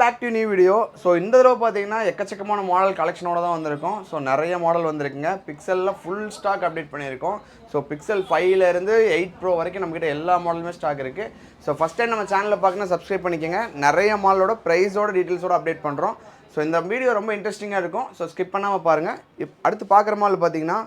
Back to new video so இந்த தடவை பார்த்தீங்கன்னா எக்கச்சக்கமான மாடல் கலெக்ஷனோட தான் வந்திருக்கோம். ஸோ நிறைய மாடல் வந்திருக்குங்க. பிக்சலில் ஃபுல் ஸ்டாக் அப்டேட் பண்ணியிருக்கோம். ஸோ பிக்சல் ஃபைவ்லேருந்து எயிட் ப்ரோ வரைக்கும் நம்மக்கிட்ட எல்லா மாடலுமே ஸ்டாக் இருக்குது ஸோ ஃபஸ்ட் டைம் நம்ம சேனலில் பார்க்கணும் சப்ஸ்கிரைப் பண்ணிக்கோங்க. நிறைய மாடலோட ப்ரைஸோட டீட்டெயில்ஸோட அப்டேட் பண்ணுறோம் ஸோ இந்த வீடியோ ரொம்ப இன்ட்ரெஸ்டிங்காக இருக்கும். ஸோ ஸ்கிப் பண்ணாமல் பாருங்கள் இப் அடுத்து பார்க்குற மாடல் பார்த்தீங்கன்னா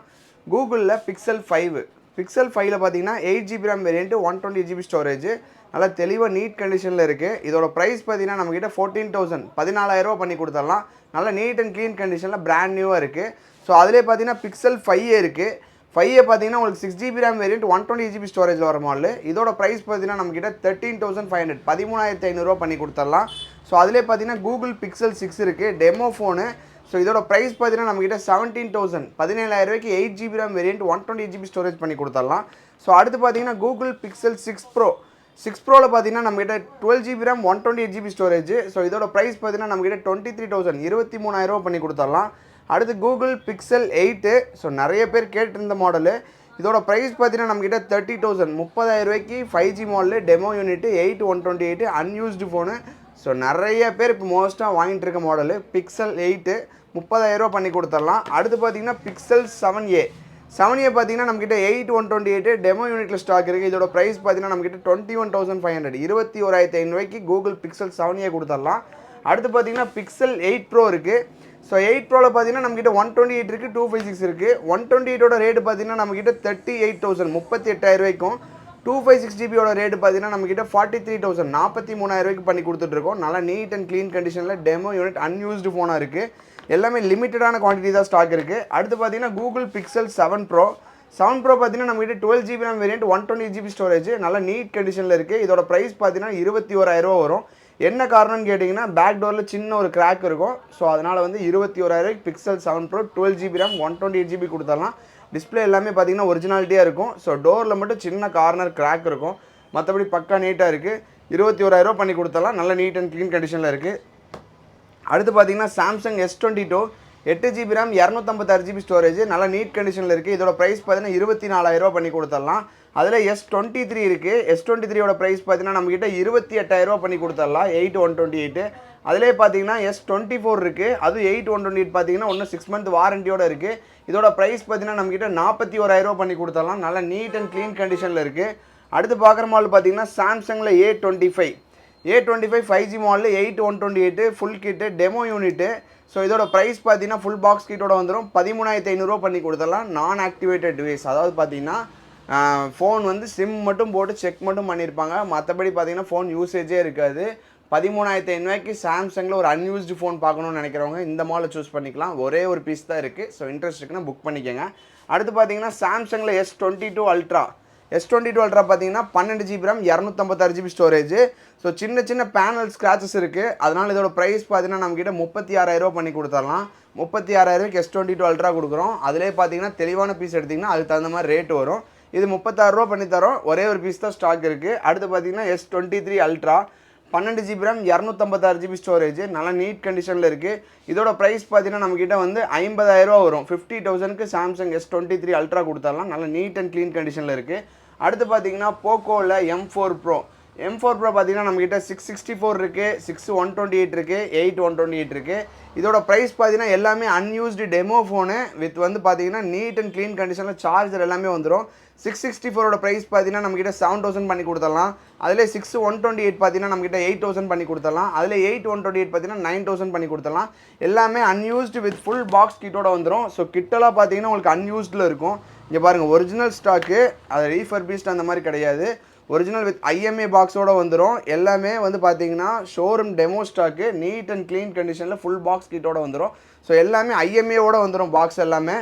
கூகுளில் பிக்சல் ஃபைவ் பிக்சல் ஃபைவ்ல பார்த்தீங்கன்னா eight GB RAM variant one twenty GB storage நல்லா தெளிவாக நீட் கண்டிஷனில் இருக்குது இதோட ப்ரைஸ் பார்த்தீங்கன்னா நம்மக்கிட்ட ஃபோர்டீன் தௌசண்ட் பதினாலாயிரரூவா பண்ணி கொடுத்துடலாம். நல்லா நீட் அண்ட் க்ளீன் கண்டிஷனில் பிராண்ட் நியூவாக இருக்குது ஸோ அதிலே பார்த்தீங்கன்னா பிக்சல் ஃபைவ் இருக்குது ஃபைவ் பார்த்தீங்கன்னா உங்களுக்கு six GB RAM variant one twenty GB storage வர மாடல் இதோட ப்ரைஸ் பார்த்தீங்கன்னா நம்மக்கிட்ட தேர்ட்டீன் தௌசண்ட் ஃபைவ் ஹண்ட்ரட் பதிமூணாயிரத்தி ஐநூறுரூவா பண்ணி கொடுத்துடலாம். ஸோ அதிலே பார்த்தீங்கன்னா கூகுள் பிக்சல் சிக்ஸ் இருக்குது டெமோ ஃபோனு ஸோ இதோட ப்ரைஸ் பார்த்தீங்கன்னா நம்மக்கிட்ட செவன்டீன் தௌசண்ட் பதினேழாயிரம் ரூபாய்க்கு eight GB RAM variant one twenty GB storage பண்ணி கொடுத்துடலாம். ஸோ அடுத்து பார்த்தீங்கன்னா Google Pixel six pro six ப்ரோவில் பார்த்தீங்கன்னா நம்மகிட்ட twelve GB RAM one twenty eight GB storage so இதோட ப்ரைஸ் பார்த்தீங்கன்னா நம்மகிட்ட டுவெண்ட்டி த்ரீ தௌசண்ட் இருபத்தி மூணாயிரரூவா பண்ணி கொடுத்துடலாம். அடுத்து கூகுள் பிக்சல் எயிட்டு ஸோ நிறைய பேர் கேட்டிருந்த மாடலு இதோட ப்ரைஸ் பார்த்தீங்கன்னா நம்மகிட்ட தேர்ட்டி தௌசண்ட் முப்பதாயிரம் ரூபாய்க்கு five G model demo unit eight one twenty eight unused phone so நிறைய பேர் இப்போ மோஸ்ட்டாக வாங்கிட்டு இருக்க மாடலு பிக்சல் எயிட்டு முப்பதாயிரரூவா பண்ணி கொடுத்துடலாம். அடுத்து பார்த்தீங்கன்னா Pixel seven A seven A பார்த்தீங்கன்னா நம்மக்கிட்ட eight one twenty eight demo யூனிட்டில் ஸ்டாக் இருக்குது இதோட ப்ரைஸ் பார்த்தீங்கன்னா நம்மக்கிட்ட twenty one thousand five hundred இருபத்தி ஓராயிரத்தி ஐநூறுவாய்க்கு கூகுள் பிக்சல் செவன் ஏ கொடுத்துடலாம். அடுத்து பார்த்தீங்கன்னா பிக்சல் எயிட் ப்ரோ இருக்குது ஸோ எயிட் ப்ரோவில் பார்த்தீங்கன்னா நம்மக்கிட்ட ஒன் டுவெண்ட்டி எயிட் இருக்குது டூ ஃபைவ் சிக்ஸ் இருக்குது ஒன் டுவெண்ட்டி எயிட்டோட ரேட் பார்த்தீங்கன்னா நம்மக்கிட்ட தேர்ட்டி எயிட் தௌசண்ட் முப்பத்தி எட்டாயிரம் ரூபாய்க்கும் டூ ஃபைவ் சிக்ஸ் ஜிபியோட ரேட் பார்த்தீங்கன்னா நம்மக்கிட்ட ஃபார்ட்டி த்ரீ தௌசண்ட் நாற்பத்தி மூணாயிரம் பண்ணி கொடுத்துட்ருக்கோம் நல்லா நீட் அண்ட் க்ளீன் கண்டிஷனில் டெமோ யூனிட் அன்யூஸ்டு ஃபோனாக இருக்குது எல்லாமே லிமிட்டடான குவான்டிட்டி தான் ஸ்டாக் இருக்குது அடுத்து பார்த்தீங்கன்னா Google Pixel seven pro seven pro பார்த்தீங்கன்னா நம்மகிட்ட twelve GB RAM variant one twenty GB storage நல்லா நீட் கண்டிஷனில் இருக்குது இதோட ப்ரைஸ் பார்த்தீங்கன்னா இருபத்தி ஓராயிரரூவா வரும். என்ன காரணம்னு கேட்டிங்கன்னா பேக் டோரில் சின்ன ஒரு கிராக் இருக்கும். ஸோ அதனால் வந்து இருபத்தி ஓராயிரம் Pixel seven pro twelve GB RAM one twenty eight GB கொடுத்துடலாம். டிஸ்பிளே எல்லாமே பார்த்தீங்கன்னா ஒரிஜினாலிட்டியாக இருக்கும். ஸோ டோரில் மட்டும் சின்ன கார்னர் கிராக் இருக்கும். மற்றபடி பக்கா நீட்டாக இருக்குது இருபத்தி ஓராயிரரூவா பண்ணி கொடுத்தலாம் நல்ல நீட் அண்ட் க்ளீன் கண்டிஷனில் இருக்குது அடுத்து பார்த்தீங்கன்னா சாம்சங் எஸ் டுவெண்ட்டி டூ எட்டு ஜிபி ரேம் இரநூத்தம்பத்தாறு ஜிபி ஸ்டோரேஜ் நல்லா நீட் கண்டிஷனில் இருக்குது இதோட ப்ரைஸ் பார்த்தீங்கன்னா இருபத்தி நாலாயிரரூவா பண்ணி கொடுத்துடலாம் அதில் எஸ் டுவெண்ட்டி த்ரீ இருக்குது எஸ் டுவெண்ட்டி த்ரீயோட ப்ரைஸ் பார்த்தீங்கன்னா நம்மக்கிட்ட இருபத்தி எட்டாயிரரூவா பண்ணி கொடுத்துடலாம். எயிட் ஒன் டுவெண்ட்டி எயிட்டு அதிலே பார்த்தீங்கன்னா எஸ் டுவெண்ட்டி ஃபோர் இருக்குது அது எயிட் ஒன் டுவெண்ட்டி எயிட் பார்த்தீங்கன்னா ஒன்று சிக்ஸ் மந்த் வாரண்டியோட இருக்குது இதோட ப்ரைஸ் பார்த்தீங்கன்னா நம்மக்கிட்ட நாற்பத்தி ஓராயிரரூவா பண்ணி கொடுத்துடலாம். நல்லா நீட் அண்ட் க்ளீன் கண்டிஷனில் இருக்குது அடுத்து பார்க்குற மாடல் பார்த்தீங்கன்னா சாம்சங்கில் A twenty five A twenty five five G model eight one twenty eight full kit demo unit so இதோட ப்ரைஸ் பார்த்தீங்கன்னா ஃபுல் பாக்ஸ் கிட்டோட வந்துடும் பதிமூணாயிரத்தி ஐநூறுரூவா பண்ணி கொடுத்துடலாம். நான் ஆக்டிவேட்டட் டிவைஸ் அதாவது பார்த்தீங்கன்னா ஃபோன் வந்து சிம் மட்டும் போட்டு செக் மட்டும் பண்ணியிருப்பாங்க மற்றபடி பார்த்தீங்கன்னா ஃபோன் யூசேஜே இருக்காது. பதிமூணாயிரத்தி ஐநூறுவாய்க்கு சாம்சங்கில் ஒரு அன்யூஸ்டு ஃபோன் பார்க்கணும்னு நினைக்கிறவங்க இந்த மாலை சூஸ் பண்ணிக்கலாம். ஒரே ஒரு பீஸ் தான் இருக்குது ஸோ இன்ட்ரெஸ்ட் இருக்குன்னா புக் பண்ணிக்கோங்க. அடுத்து பார்த்தீங்கன்னா சாம்சங்கில் S twenty two ultra S twenty two ultra பார்த்தீங்கன்னா பன்னெண்டு ஜிபி ரேம் இரநூத்தம்பத்தாறு ஜிபி ஸ்டோரேஜ் ஸோ சின்ன சின்ன பேனல் ஸ்க்ராச்சஸ் இருக்குது அதனால் இதோட ப்ரைஸ் பார்த்தீங்கன்னா நம்மக்கிட்ட முப்பத்தி ஆறாயிரரூவா பண்ணி கொடுத்துடலாம். முப்பத்தி ஆறாயிரூவாய்க்கு எஸ் டுவெண்ட்டி டூ அல்ட்ரா கொடுக்குறோம். அதிலே பார்த்தீங்கன்னா தெளிவான பீஸ் எடுத்திங்கன்னா அதுக்கு தகுந்த மாதிரி ரேட் வரும். இது முப்பத்தாறுரூவா பண்ணி தரோம். ஒரே ஒரு பீஸ் தான் ஸ்டாக் இருக்குது அடுத்து பார்த்தீங்கன்னா எஸ் டுவெண்ட்டி த்ரீ அல்ட்ரா பன்னெண்டு ஜிபி ரேம் இரநூத்தம்பத்தாறு ஜிபி ஸ்டோரேஜ் நல்லா நீட் கண்டிஷனில் இருக்குது இதோட ப்ரைஸ் பார்த்தீங்கன்னா நம்மக்கிட்ட வந்து ஐம்பதாயிரரூவா வரும். ஃபிஃப்டி தௌசண்ட்க்கு Samsung S twenty three ultra கொடுத்தாலாம் நல்லா நீட் அண்ட் க்ளீன் கண்டிஷனில் இருக்குது அடுத்து பார்த்தீங்கன்னா போக்கோவில் M four pro M four pro பார்த்தீங்கன்னா நம்மக்கிட்ட சிக்ஸ் சிக்ஸ்டி ஃபோர் இருக்குது சிக்ஸ் ஒன் டுவெண்ட்டி எயிட் இருக்குது எயிட் ஒன் டுவெண்ட்டி எயிட் இருக்குது இதோட ப்ரைஸ் பார்த்தீங்கன்னா எல்லாமே அன்யூஸ்டு டெமோ ஃபோனு வித் வந்து பார்த்தீங்கன்னா நீட் அண்ட் க்ளீன் கண்டிஷனில் சார்ஜர் எல்லாமே வந்துடும் சிக்ஸ் சிக்ஸ்டி ஃபோரோட ப்ரைஸ் பார்த்தீங்கன்னா நம்மக்கிட்ட செவன் தௌசண்ட் பண்ணி கொடுத்துடலாம். அதில் சிக்ஸ் ஒன் டுவெண்ட்டி எயிட் பார்த்தீங்கன்னா நம்மக்கிட்ட எயிட் தௌசண்ட் பண்ணி கொடுத்துடலாம். அதில் எயிட் ஒன் டுவெண்ட்டி எயிட் பார்த்தீங்கன்னா நைன் தௌசண்ட் பண்ணி கொடுத்துடலாம். எல்லாமே அன்யூஸ்டு வித் ஃபுல் பாக்ஸ் கிட்டோட வந்துடும் ஸோ கிட்டெல்லாம் பார்த்தீங்கன்னா உங்களுக்கு அன்யூஸ்டில் இருக்கும். இங்கே பாருங்கள் ஒரிஜினல் ஸ்டாக்கு அது ரீஃபர்பிஸ்ட் அந்த மாதிரி கிடையாது. ஒரிஜினல் வித் ஐஎம்ஏ பாக்ஸோட வந்துடும் எல்லாமே வந்து பார்த்தீங்கன்னா showroom demo stock neat and clean கண்டிஷனில் ஃபுல் பாக்ஸ் கிட்டோட வந்துடும் ஸோ எல்லாமே ஐஎம்ஏவோட வந்துடும் பாக்ஸ் எல்லாமே.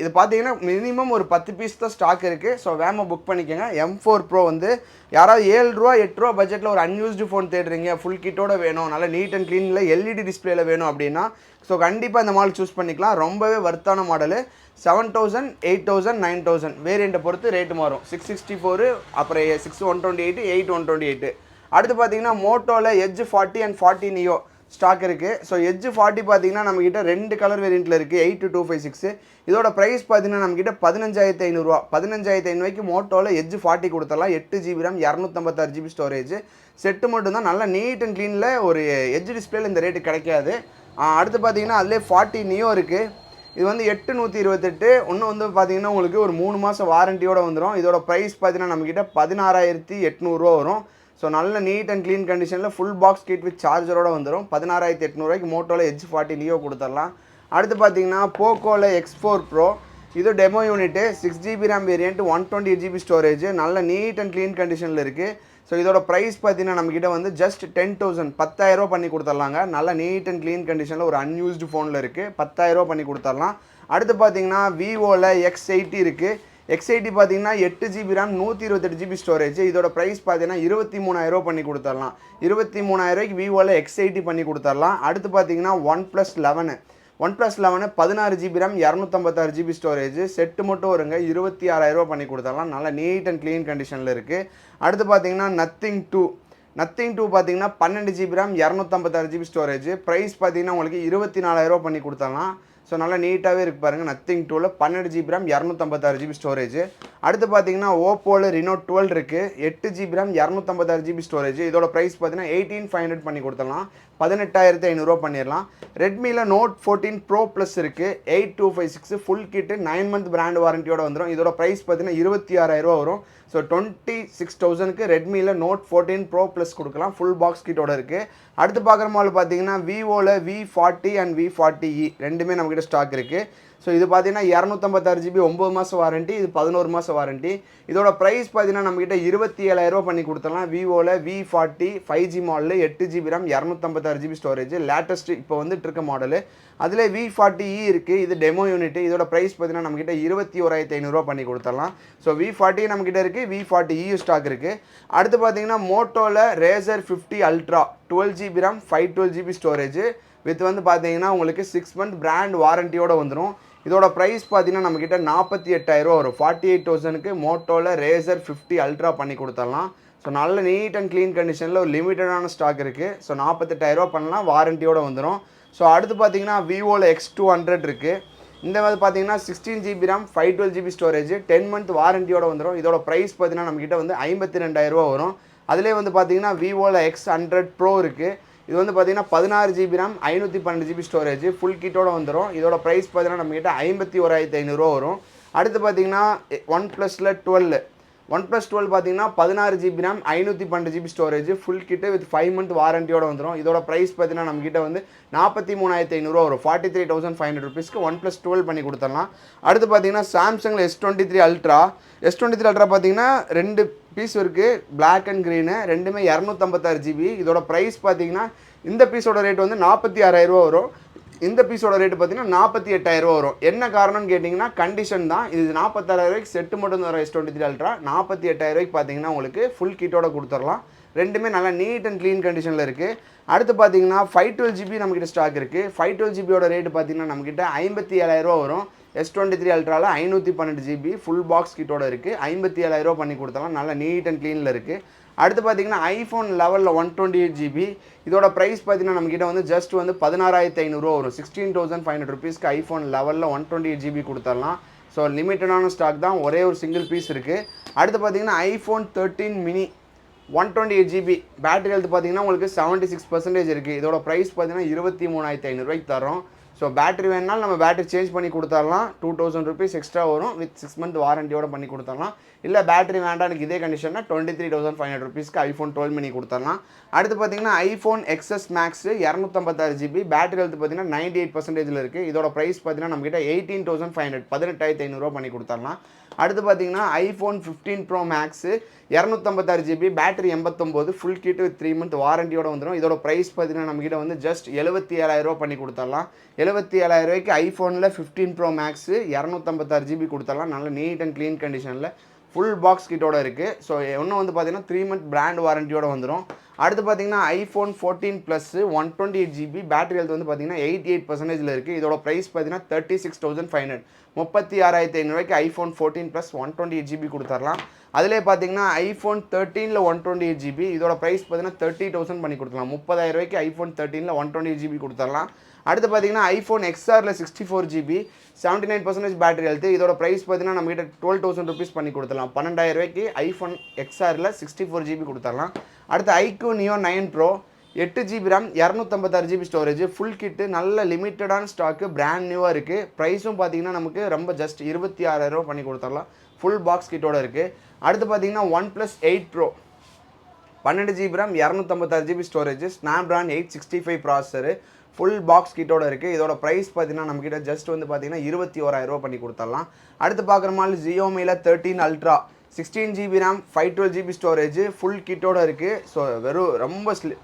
இது பார்த்தீங்கன்னா மினிமம் ஒரு பத்து பீஸ் தான் ஸ்டாக் இருக்குது ஸோ வேம புக் பண்ணிக்கோங்க. எம் ஃபோர் ப்ரோ வந்து யாராவது ஏழு ரூபா எட்டு ரூபா பட்ஜெட்டில் ஒரு அன்யூஸ்டு ஃபோன் தேடுறீங்க ஃபுல் கிட்டோட வேணும் நல்லா நீட் அண்ட் க்ளீனில் எல்இடி டிஸ்பிளேல வேணும் அப்படின்னா ஸோ கண்டிப்பாக இந்த மாடல் சூஸ் பண்ணிக்கலாம். ரொம்பவே வர்த்தான model seven thousand eight thousand nine thousand வேரியண்ட்டை பொறுத்து ரேட்டு மாறும். சிக்ஸ் சிக்ஸ்டி ஃபோரு அப்புறம் six one twenty eight eight one twenty eight அடுத்து பார்த்தீங்கன்னா மோட்டோவில் edge forty and forty neo stock இருக்குது ஸோ எட்ஜ் ஃபார்ட்டி பார்த்தீங்கன்னா நம்மக்கிட்ட ரெண்டு கலர் வேரியண்ட்டில் இருக்குது எயிட் டூ ஃபைவ் சிக்ஸ் இதோட ப்ரைஸ் பார்த்தீங்கன்னா நம்மக்கிட்ட பதினஞ்சாயிரத்தி ஐநூறுரூவா பதினஞ்சாயிரத்து ஐநூறுவாய்க்கு மோட்டோவில் எட்ஜ் ஃபார்ட்டி கொடுத்தலாம் எட்டு ஜிபி ரேம் இரநூத்தம்பத்தாறு ஜிபி ஸ்டோரேஜ் செட்டு மட்டும் தான் நல்லா நீட் அண்ட் க்ளீனில் ஒரு எஜ்ஜு டிஸ்பிளேல இந்த ரேட்டு கிடைக்காது. அடுத்து பார்த்தீங்கன்னா அதிலே ஃபார்ட்டி நியோ இருக்குது இது வந்து எட்டு நூற்றி இருபத்தெட்டு. இன்னும் வந்து பார்த்தீங்கன்னா உங்களுக்கு ஒரு மூணு மாதம் வாரண்டியோட வந்துடும் இதோட ப்ரைஸ் பார்த்தீங்கன்னா நம்மக்கிட்ட பதினாறாயிரத்தி எட்நூறுரூவா வரும். ஸோ நல்ல நீட் அண்ட் க்ளீன் கண்டிஷனில் ஃபுல் பாக்ஸ் கிட் வித் சார்ஜரோட வந்துடும் பதினாறாயிரத்தி எட்நூறுவாய்க்கு மோட்டோவில் எட்ஜ் ஃபார்ட்டி லியோ கொடுத்துடலாம் அடுத்து பார்த்தீங்கன்னா போக்கோவில் எக்ஸ் ஃபோர் ப்ரோ இது demo unit six GB RAM variant one twenty eight GB storage நல்ல நீட் அண்ட் க்ளீன் கண்டிஷனில் இருக்குது ஸோ இதோட ப்ரைஸ் பார்த்தீங்கன்னா நம்மக்கிட்ட வந்து ஜஸ்ட் டென் தௌசண்ட் பத்தாயிரரூவா பண்ணி கொடுத்துர்லாங்க நல்ல நீட் அண்ட் க்ளீன் கண்டிஷனில் ஒரு அன்யூஸ்டு ஃபோனில் இருக்குது பத்தாயிரரூவா பண்ணி கொடுத்துர்லாம் அடுத்து பார்த்தீங்கன்னா விவோவில் எக்ஸ் எயிட்டி இருக்குது எக்ஸ் எயிட்டி பார்த்தீங்கன்னா எட்டு ஜிபி ரேம் நூற்றி இருபத்தெட்டு ஜிபி ஸ்டோரேஜ் இதோட ப்ரைஸ் பார்த்தீங்கன்னா இருபத்தி மூணாயிரரூவா பண்ணி கொடுத்துடலாம். இருபத்தி மூணாயிரரூவாய்க்கு விவோவில் எக்ஸ் எயிட்டி பண்ணி கொடுத்துர்லாம் அடுத்து பார்த்தீங்கன்னா one plus eleven one plus eleven பதினாறு ஜிபி ரேம் இரநூத்தம்பத்தாறு ஜிபி ஸ்டோரேஜ் செட்டு மட்டும் வருங்க. இருபத்தி ஆறாயிரரூபா பண்ணி கொடுத்துடலாம். நல்லா நீட் அண்ட் க்ளீன் கண்டிஷனில் இருக்குது அடுத்து பார்த்தீங்கன்னா நத்திங் டூ நத்திங் டூ பார்த்தீங்கன்னா பன்னெண்டு ஜிபி ரேம் இரநூத்தம்பத்தாறு ஜிபி ஸ்டோரேஜ் ப்ரைஸ் பார்த்தீங்கன்னா உங்களுக்கு இருபத்தி நாலாயிரரூபா பண்ணி கொடுத்துடலாம். ஸோ நல்லா நீட்டாகவே இருக்கு பாருங்கள் நத்திங் டூவில் பன்னெண்டு ஜிபி ரேம் இரநூத்தம்பத்தாறு ஜிபி ஸ்டோரேஜ் அடுத்து பார்த்தீங்கன்னா ஓப்போவில் ரினோ டுவெல் இருக்குது எட்டு ஜிபி ரேம் இரநூத்தம்பத்தாறு ஜிபி ஸ்டோரேஜ் இதோட ப்ரைஸ் பார்த்தீங்கன்னா எயிட்டீன் ஃபைவ் ஹண்ட்ரட் பண்ணி கொடுத்தலாம் பதினெட்டாயிரத்து ஐநூறுரூவா பண்ணிடலாம் ரெட்மியில் நோட் ஃபோர்டீன் ப்ரோ ப்ளஸ் இருக்குது eight two five six full kit nine month brand வாரண்டியோட வந்துடும் இதோட ப்ரைஸ் பார்த்தீங்கன்னா இருபத்தி ஆறாயிரரூவா வரும். ஸோ டுவெண்ட்டி சிக்ஸ் தௌசண்ட்க்கு ரெட்மியில் நோட் ஃபோர்டீன் ப்ரோ ப்ளஸ் கொடுக்கலாம். ஃபுல் பாக்ஸ் கிட்டோட இருக்குது அடுத்து பார்க்குற மாடல் பார்த்தீங்கன்னா விவோவில் V forty and V forty E e. ரெண்டுமே நம்மக்கிட்ட ஸ்டாக் இருக்குது ஸோ இது பார்த்தீங்கன்னா இரநூத்தம்பத்தாறு ஜிபி ஒம்பது மாதம் வாரண்டி இது பதினோரு மாதம் வாரண்டி இதோட ப்ரைஸ் பார்த்தீங்கன்னா நம்மக்கிட்ட இருபத்தி ஏழாயிரரூவா பண்ணி கொடுத்துடலாம். விவோவில் V forty five G model எட்டு ஜிபி ரேம் இரநூத்தம்பத்தாறு ஜிபி ஸ்டோரேஜ் லேட்டஸ்ட் இப்போ வந்துட்டு இருக்க மாடலு அதில் வி ஃபார்ட்டி இ e இருக்குது இது டெமோ யூனிட் இதோட ப்ரைஸ் பார்த்தீங்கன்னா நம்மக்கிட்ட இருபத்தி ஓராயிரத்தி ஐநூறுரூவா பண்ணி கொடுத்துடலாம். ஸோ வி ஃபார்ட்டி நம்மக்கிட்ட இருக்குது V forty E e stock இருக்குது அடுத்து பார்த்தீங்கன்னா மோட்டோவில் Razr fifty ultra twelve GB RAM five twelve GB storage with வந்து பார்த்தீங்கன்னா உங்களுக்கு சிக்ஸ் மந்த் பிராண்ட் வாரண்டியோட வந்துடும் இதோட ப்ரைஸ் பார்த்தீங்கன்னா நம்மக்கிட்ட நாற்பத்தி எட்டாயிரரூவா வரும். ஃபார்ட்டி எயிட் தௌசண்ட்க்கு மோட்டோவில் ரேசர் ஃபிஃப்டி அல்ட்ரா பண்ணி கொடுத்துடலாம். ஸோ நல்ல நீட் அண்ட் க்ளீன் கண்டிஷனில் ஒரு லிமிட்டடான ஸ்டாக் இருக்குது ஸோ நாற்பத்தெட்டாயிரரூவா பண்ணலாம் வாரண்டியோட வந்துடும் ஸோ அடுத்து பார்த்தீங்கன்னா விவோவில் எக்ஸ் டூ ஹண்ட்ரட் இருக்குது இந்த மாதிரி பார்த்தீங்கன்னா sixteen GB RAM five twelve GB storage ten month வாரண்டியோட வந்துடும் இதோட ப்ரைஸ் பார்த்தீங்கன்னா நம்மக்கிட்ட வந்து ஐம்பத்தி ரெண்டாயிரரூவா வரும். அதிலே வந்து பார்த்தீங்கன்னா விவோவில் எக்ஸ் ஹண்ட்ரட் ப்ரோ இருக்குது இது வந்து பார்த்தீங்கன்னா பதினாறு ஜிபி ரேம் ஐநூற்றி பன்னெண்டு ஜிபி ஸ்டோரேஜ் ஃபுல் கிட்டோட வந்துடும் இதோட ப்ரைஸ் பார்த்தீங்கன்னா நம்மக்கிட்ட ஐம்பத்தி ஓராயிரத்தி ஐநூறுரூவா வரும். அடுத்து பார்த்தீங்கன்னா ஒன் ப்ளஸில் டுவெல் ஒன் ப்ளஸ் டுவெல் பார்த்தீங்கன்னா பதினாறு ஜிபி ரேம் ஐநூற்றி பன்னெண்டு ஜிபி ஸ்டோரேஜ் ஃபுல் கிட்ட வித் ஃபைவ் மந்த் வாரண்டியோட வந்துடும் இதோட ப்ரைஸ் பார்த்தீங்கன்னா நம்மக்கிட்ட வந்து நாற்பத்தி மூணாயிரத்தி ஐநூறுரூவா வரும். Forty three thousand five hundred ருபீஸ்க்கு ஒன் ப்ளஸ் டுவெல் பண்ணி கொடுத்துடலாம். அடுத்து பார்த்தீங்கன்னா சாம்சங்கில் S twenty three ultra S twenty three ultra பார்த்தீங்கன்னா ரெண்டு பீஸ் இருக்குது பிளாக் அண்ட் க்ரீனு ரெண்டுமே இரநூத்தம்பத்தாறு ஜிபி இதோட ப்ரைஸ் பார்த்தீங்கன்னா இந்த பீஸோட ரேட் வந்து நாற்பத்தி ஆறாயிரரூவா வரும். இந்த பீஸோட ரேட்டு பார்த்தீங்கன்னா நாற்பத்தி எட்டாயிரரூவா வரும். என்ன காரணம்னு கேட்டிங்கன்னா கண்டிஷன் தான். இது நாற்பத்தாறாயிரூவாய்க்கு செட்டு மட்டும் வர எஸ் டுவெண்ட்டி த்ரீ அல்ட்ரா நாற்பத்தி எட்டாயிரரூவாய்க்கு பார்த்தீங்கன்னா உங்களுக்கு ஃபுல் கிட்டோட கொடுத்துடலாம். ரெண்டுமே நல்லா நீட் அண்ட் க்ளீன் கண்டிஷனில் இருக்குது அடுத்து பார்த்தீங்கன்னா ஃபைவ் டுவெல் ஜிபி நம்மக்கிட்ட ஸ்டாக் இருக்குது ஃபைவ் டுவெல் ஜிபியோட ரேட்டு பார்த்தீங்கன்னா நம்மக்கிட்ட ஐம்பத்தி ஏழாயிரரூவா வரும். எஸ் டுவெண்ட்டி த்ரீ அல்ட்ராவில் ஐநூற்றி பன்னெண்டு ஜிபி ஃபுல் பாக்ஸ் கிட்டோட இருக்குது ஐம்பத்தி ஏழாயிரரூவா பண்ணி கொடுத்தலாம். நல்லா நீட் அண்ட் க்ளீனில் இருக்குது அடுத்து பார்த்தீங்கன்னா ஐஃபோன் லெவலில் ஒன் டுவெண்ட்டி எயிட் ஜிபி இதோட ப்ரைஸ் பார்த்தீங்கன்னா நம்மக்கிட்ட வந்து ஜஸ்ட் வந்து பதினாறாயிரத்தி ஐநூறுரூவா வரும். சிக்ஸ்டீன் தௌசண்ட் ஃபைவ் ஹண்ட்ரட் ருபீஸ்க்கு ஐஃபோன் லெவலில் ஒன் டுவெண்ட்டி எயிட் ஜிபி கொடுத்துடலாம் ஸோ லிமிட்டடான ஸ்டாக் தான். ஒரே ஒரு சிங்கிள் பீஸ் இருக்குது அடுத்து பார்த்தீங்கன்னா iPhone thirteen mini one twenty eight GB battery health பார்த்தீங்கன்னா உங்களுக்கு செவன்ட்டி சிக்ஸ் பர்சன்டேஜ் இருக்குது இதோட ப்ரைஸ் பார்த்தீங்கன்னா இருபத்தி மூணாயிரத்தி ஐநூறுரூவாய்க்கு தரோம். ஸோ பேட்டரி வேணாலும் நம்ம பேட்டரி சேஞ்ச் பண்ணி கொடுத்துடலாம் டூ தௌசண்ட் ருபீஸ் எக்ஸ்ட்ரா வரும். வித் சிக்ஸ் மந்த் வாரண்டியோட பண்ணி கொடுத்துடலாம் இல்லை பேட்டரி வேண்டாம் எனக்கு இதே கண்டிஷன்னா twenty three thousand five hundred ருபீஸ்க்கு ஐஃபோன் டுவெல் பண்ணி கொடுத்துடலாம். அடுத்து பார்த்தீங்கன்னா ஐஃபோன் எக்ஸஸ் மேக்ஸ் இரநூத்தம்பத்தாறு ஜிபி பேட்டரி ஹெல்த் பார்த்தீங்கன்னா நைன்டி எயிட் பர்சன்டேஜில் இருக்குது இதோட ப்ரைஸ் பார்த்தீங்கன்னா நம்மகிட்ட எயிட்டீன் தௌசண்ட் ஃபைவ் ஹண்ட்ரட் பதினெட்டாயிரத்தி ஐநூறுரூவா பண்ணி கொடுத்துடலாம். அடுத்து பார்த்தீங்கன்னா ஐஃபோன் ஃபிஃப்டீன் ப்ரோ மேக்ஸு இரநூத்தம்பத்தாறு ஜிபி பேட்டரி எண்பத்தொம்போது full kit with three month வாரண்டியோட வந்துடும் இதோட ப்ரைஸ் பார்த்தீங்கன்னா நம்மகிட்ட வந்து ஜஸ்ட் எழுபத்தி ஏழாயிரரூவா பண்ணி கொடுத்துடலாம். எழுபத்தி ஏழாயிரரூவாய்க்கு ஐஃபோனில் ஃபிஃப்டீன் ப்ரோ மேக்ஸு இரநூத்தம்பத்தாறு ஜிபி கொடுத்துடலாம். நல்ல நீட் அண்ட் க்ளீன் கண்டிஷனில் ஃபுல் பாக்ஸ் கிட்டோட இருக்குது ஸோ இன்னும் வந்து பார்த்தீங்கன்னா த்ரீ மந்த் பிராண்ட் வாரண்டியோட வந்துடும் அடுத்து பார்த்தீங்கன்னா iPhone fourteen plus one twenty eight GB battery health வந்து பார்த்தீங்கன்னா எயிட்டி எயிட் பர்சன்டேஜில் இருக்குது இதோட ப்ரைஸ் பார்த்தீங்கன்னா thirty six thousand five hundred முப்பத்தி ஆறாயிரத்தி ஐநூறுவாய்க்கு iPhone fourteen plus one twenty eight GB கொடுத்துடலாம் அதிலே பார்த்தீங்கன்னா ஐஃபோன் தேர்ட்டீனில் ஒன் டுவெண்ட்டி எயிட் ஜிபி இதோட ப்ரைஸ் பார்த்தீங்கன்னா தேர்ட்டி தௌசண்ட் பண்ணி கொடுத்துலாம் முப்பதாயிரம் ரூபாய்க்கு ஐஃபோன் தேர்ட்டீனில் ஒன் டுவெண்ட்டி ஜிபி கொடுத்துடலாம் அடுத்து பார்த்தீங்கன்னா iPhone எக்ஸ்ஆரில் sixty four GB seventy nine percentage battery health இதோட ப்ரைஸ் பார்த்தீங்கன்னா நம்மகிட்ட டுவெல் தௌசண்ட் ருபீஸ் பண்ணி கொடுத்துடலாம். பன்னெண்டாயிரம் ரூபாய்க்கு ஐஃபோன் எக்ஸ்ஆரில் சிக்ஸ்டி ஃபோர் ஜிபி கொடுத்துடலாம். அடுத்து ஐக்யூ நியோ நைன் ப்ரோ எட்டு ஜிபி ரேம் இரநூத்தம்பத்தாறு ஜிபி ஸ்டோரேஜ் ஃபுல் கிட்டு நல்ல லிமிட்டடான ஸ்டாக்கு பிராண்ட் நியூவாக இருக்குது ப்ரைஸும் பார்த்தீங்கன்னா நமக்கு ரொம்ப ஜஸ்ட் இருபத்தி ஆறாயிரம் பண்ணி கொடுத்துடலாம். ஃபுல் பாக்ஸ் கிட்டோட இருக்குது அடுத்து பார்த்தீங்கன்னா ஒன் ப்ளஸ் எயிட் ப்ரோ பன்னெண்டு GB RAM இரநூத்தம்பத்தாறு GB storage Snapdragon eight sixty five processor full box கிட்டோட இருக்குது இதோட ப்ரைஸ் பார்த்தீங்கன்னா நம்மக்கிட்ட ஜஸ்ட் வந்து பார்த்தீங்கன்னா இருபத்தி ஓராயிரரூவா பண்ணி கொடுத்துடலாம். அடுத்து பார்க்குற மாதிரி ஜியோமியில் thirteen ultra sixteen GB RAM five twelve GB storage full கிட்டோட இருக்குது ஸோ வெறும் ரொம்ப ஸ்லி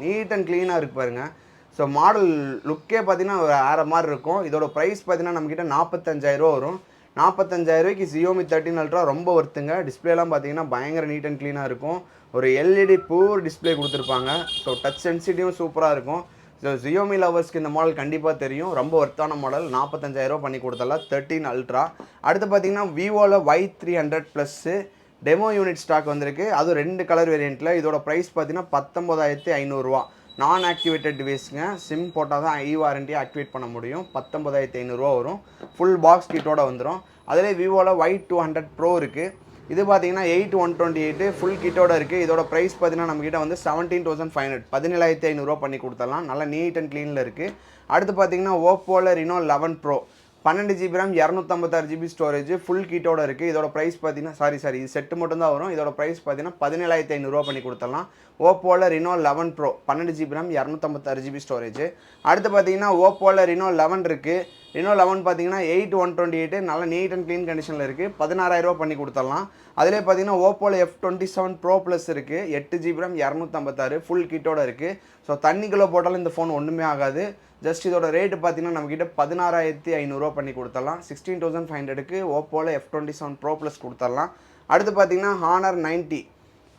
நீட் அண்ட் க்ளீனாக இருக்கு பாருங்கள் ஸோ மாடல் லுக்கே பார்த்தீங்கன்னா வேறு மாதிரி இருக்கும். இதோட ப்ரைஸ் பார்த்தீங்கன்னா நம்மக்கிட்ட நாற்பத்தஞ்சாயிரரூவா வரும். நாற்பத்தஞ்சாயிரூவாய்க்கு ஜியோமி தேர்ட்டின் அல்ட்ரா ரொம்ப ஒர்த்துங்க டிஸ்பிளேலாம் பார்த்தீங்கன்னா பயங்கர நீட் அண்ட் க்ளீனாக இருக்கும். ஒரு எல்இடி பூர் டிஸ்பிளே கொடுத்துருப்பாங்க. ஸோ டச் சென்சிட்டிவும் சூப்பராக இருக்கும். ஸோ ஜியோமி லவர்ஸ்க்கு இந்த மாடல் கண்டிப்பாக தெரியும். ரொம்ப ஒர்த்தான மாடல் நாற்பத்தஞ்சாயிரம் பண்ணி கொடுத்தலாம் தேர்ட்டின் அல்ட்ரா அடுத்து பார்த்தீங்கன்னா விவோவில் Y three hundred plus demo unit stock வந்திருக்கு. அதுவும் ரெண்டு கலர் வேரியண்ட்டில் இதோட ப்ரைஸ் பார்த்தீங்கன்னா பத்தொம்போதாயிரத்தி ஐநூறுரூவா நான் ஆக்டிவேட்டட் டிவைஸுங்க சிம் போட்டால் தான் ஐ வாரண்ட்டி ஆக்டிவேட் பண்ண முடியும். பத்தொம்பதாயிரத்தி ஐநூறுரூவா வரும். ஃபுல் பாக்ஸ் கிட்டோட வந்துடும் அதிலே விவோவில் ஒய் டூ ஹண்ட்ரட் ப்ரோ இருக்குது இது பார்த்தீங்கன்னா eight one twenty eight full கிட்டோட இருக்குது இதோட ப்ரைஸ் பார்த்தீங்கன்னா நம்மக்கிட்ட வந்து செவன்டீன் தௌசண்ட் ஃபைவ் ஹண்ட்ரட் பதினேழாயிரத்தி ஐநூறுரூவா பண்ணி கொடுத்துடலாம் நல்லா நீட் அண்ட் க்ளீனில் இருக்குது அடுத்து பார்த்தீங்கன்னா ஓப்போவில் ரினோ லெவன் ப்ரோ பன்னெண்டு ஜிபி ரேம் இரநூத்தம்பத்தாறு ஜிபி ஸ்டோரேஜ் ஃபுல் கீட்டோட இருக்குது இதோட ப்ரைஸ் பார்த்தீங்கன்னா சாரி சாரி இது செட்டு மட்டும்தான் வரும். இதோட ப்ரைஸ் பார்த்தீங்கன்னா பதினேழாயிரத்தி ஐநூறுரூவா பண்ணி கொடுத்துடலாம் ஓப்போவில் ரினோ லெவன் ப்ரோ பன்னெண்டு ஜிபி ரேம் இரநூத்தம்பத்தாறு ஜிபி ஸ்டோரேஜ் அடுத்து பார்த்தீங்கன்னா ஓப்போவில் ரினோ லெவன் இருக்குது ரினோ லெவன் பார்த்தீங்கன்னா எயிட் ஒன் டுவெண்ட்டி எயிட் நல்லா நீட் அண்ட் க்ளீன் கண்டிஷனில் இருக்குது பதினாறாயிரரூவா பண்ணி கொடுத்துடலாம். அதிலே பார்த்தீங்கன்னா ஓப்போவில் F twenty seven pro plus இருக்குது எட்டு ஜிபி ரேம் இரநூத்தம்பத்தாறு ஃபுல் கிட்டோட இருக்குது ஸோ தண்ணிக்குள்ளே போட்டாலும் இந்த ஃபோன் ஒன்றுமே ஆகாது. ஜஸ்ட் இதோட ரேட்டு பார்த்தீங்கன்னா நம்மக்கிட்ட பதினாறாயிரத்தி ஐநூறுரூவா பண்ணி கொடுத்துடலாம். சிக்ஸ்டீன் தௌசண்ட் ஃபைவ் ஹண்ட்ரடுக்கு ஓப்போவில் F twenty seven pro plus கொடுத்துடலாம். அடுத்து பார்த்தீங்கன்னா ஹானர் நைன்ட்டி